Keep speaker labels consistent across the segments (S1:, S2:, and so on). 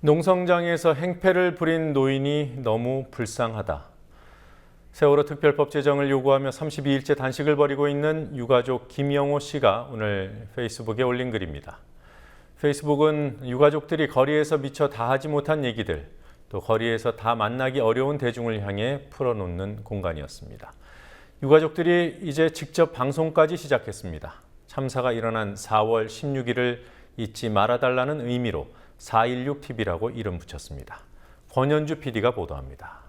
S1: 농성장에서 행패를 부린 노인이 너무 불쌍하다. 세월호 특별법 제정을 요구하며 32일째 단식을 벌이고 있는 유가족 김영호 씨가 오늘 페이스북에 올린 글입니다. 페이스북은 유가족들이 거리에서 미처 다 하지 못한 얘기들, 또 거리에서 다 만나기 어려운 대중을 향해 풀어놓는 공간이었습니다. 유가족들이 이제 직접 방송까지 시작했습니다. 참사가 일어난 4월 16일을 잊지 말아달라는 의미로 416TV라고 이름 붙였습니다. 권현주 PD가 보도합니다.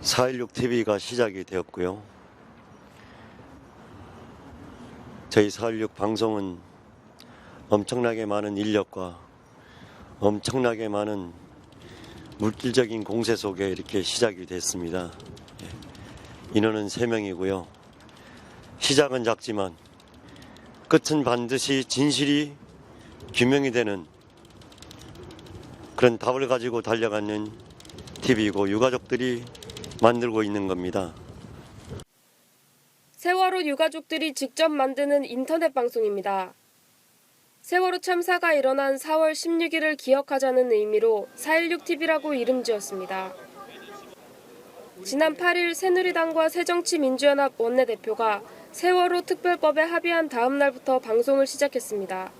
S2: 416 TV가 시작이 되었고요. 저희 416 방송은 엄청나게 많은 인력과 엄청나게 많은 물질적인 공세 속에 이렇게 시작이 됐습니다. 예. 인원은 3명이고요. 시작은 작지만 끝은 반드시 진실이 규명이 되는 그런 답을 가지고 달려가는 TV이고 유가족들이 만들고 있는 겁니다.
S3: 세월호 유가족들이 직접 만드는 인터넷 방송입니다. 세월호 참사가 일어난 4월 16일을 기억하자는 의미로 416TV라고 이름 지었습니다. 지난 8일 새누리당과 새정치민주연합 원내대표가 세월호 특별법에 합의한 다음 날부터 방송을 시작했습니다.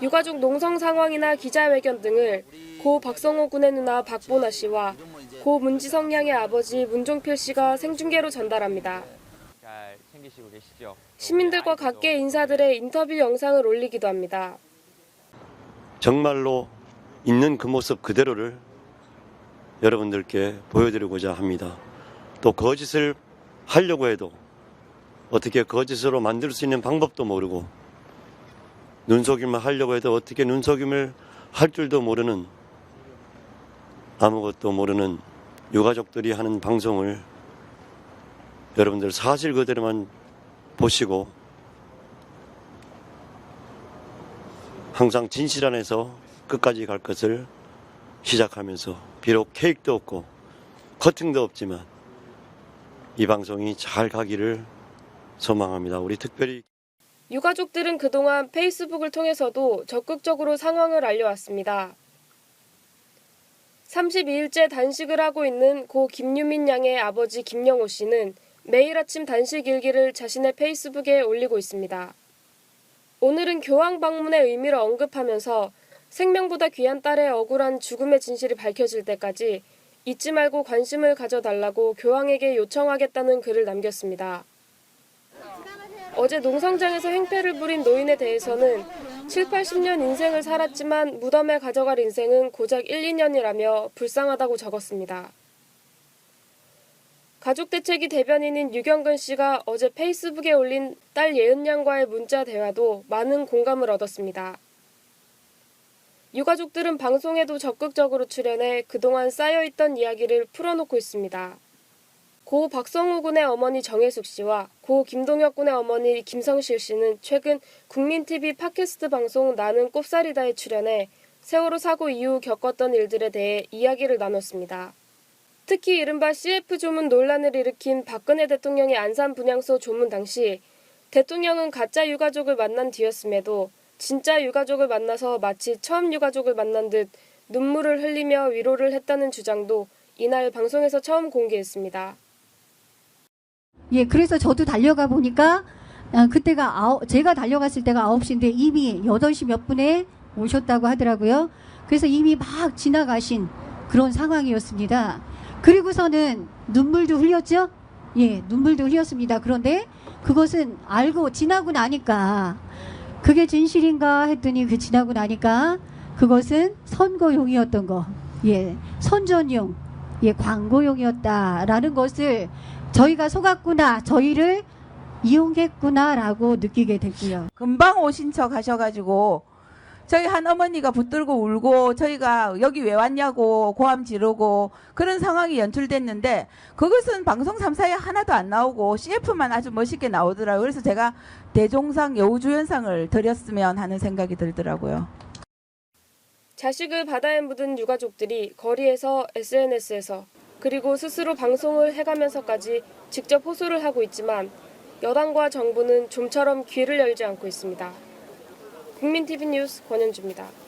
S3: 유가족 농성 상황이나 기자회견 등을 고 박성호 군의 누나 박보나 씨와 고 문지성 양의 아버지 문종필 씨가 생중계로 전달합니다.
S4: 잘 챙기시고 계시죠?
S3: 시민들과 각계 인사들의 인터뷰 영상을 올리기도 합니다.
S2: 정말로 있는 그 모습 그대로를 여러분들께 보여드리고자 합니다. 또 거짓을 하려고 해도 어떻게 거짓으로 만들 수 있는 방법도 모르고 눈속임을 하려고 해도 어떻게 눈속임을 할 줄도 모르는 아무것도 모르는 유가족들이 하는 방송을 여러분들 사실 그대로만 보시고 항상 진실 안에서 끝까지 갈 것을 시작하면서 비록 케이크도 없고 커팅도 없지만 이 방송이 잘 가기를 소망합니다. 우리 특별히
S3: 유가족들은 그동안 페이스북을 통해서도 적극적으로 상황을 알려왔습니다. 32일째 단식을 하고 있는 고 김유민 양의 아버지 김영호 씨는 매일 아침 단식 일기를 자신의 페이스북에 올리고 있습니다. 오늘은 교황 방문의 의미를 언급하면서 생명보다 귀한 딸의 억울한 죽음의 진실이 밝혀질 때까지 잊지 말고 관심을 가져달라고 교황에게 요청하겠다는 글을 남겼습니다. 어제 농성장에서 행패를 부린 노인에 대해서는 7, 80년 인생을 살았지만 무덤에 가져갈 인생은 고작 1, 2년이라며 불쌍하다고 적었습니다. 가족대책위 대변인인 유경근 씨가 어제 페이스북에 올린 딸 예은 양과의 문자 대화도 많은 공감을 얻었습니다. 유가족들은 방송에도 적극적으로 출연해 그동안 쌓여있던 이야기를 풀어놓고 있습니다. 고 박성우 군의 어머니 정혜숙 씨와 고 김동혁 군의 어머니 김성실 씨는 최근 국민TV 팟캐스트 방송 나는 꼽사리다에 출연해 세월호 사고 이후 겪었던 일들에 대해 이야기를 나눴습니다. 특히 이른바 CF 조문 논란을 일으킨 박근혜 대통령의 안산 분향소 조문 당시 대통령은 가짜 유가족을 만난 뒤였음에도 진짜 유가족을 만나서 마치 처음 유가족을 만난 듯 눈물을 흘리며 위로를 했다는 주장도 이날 방송에서 처음 공개했습니다.
S5: 예, 그래서 저도 달려가 보니까 아, 그때가 아홉, 제가 달려갔을 때가 9시인데 이미 8시 몇 분에 오셨다고 하더라고요. 그래서 이미 막 지나가신 그런 상황이었습니다. 그리고서는 눈물도 흘렸죠? 예, 눈물도 흘렸습니다. 그런데 그것은 알고 지나고 나니까 그게 진실인가 했더니 그 지나고 나니까 그것은 선거용이었던 거. 예, 선전용, 예, 광고용이었다라는 것을 저희가 속았구나, 저희를 이용했구나라고 느끼게 됐고요.
S6: 금방 오신 척 하셔가지고 저희 한 어머니가 붙들고 울고 저희가 여기 왜 왔냐고 고함 지르고 그런 상황이 연출됐는데 그것은 방송 3사에 하나도 안 나오고 CF만 아주 멋있게 나오더라고요. 그래서 제가 대종상 여우주연상을 드렸으면 하는 생각이 들더라고요.
S3: 자식을 바다에 묻은 유가족들이 거리에서 SNS에서 그리고 스스로 방송을 해가면서까지 직접 호소를 하고 있지만 여당과 정부는 좀처럼 귀를 열지 않고 있습니다. 국민TV 뉴스 권현주입니다.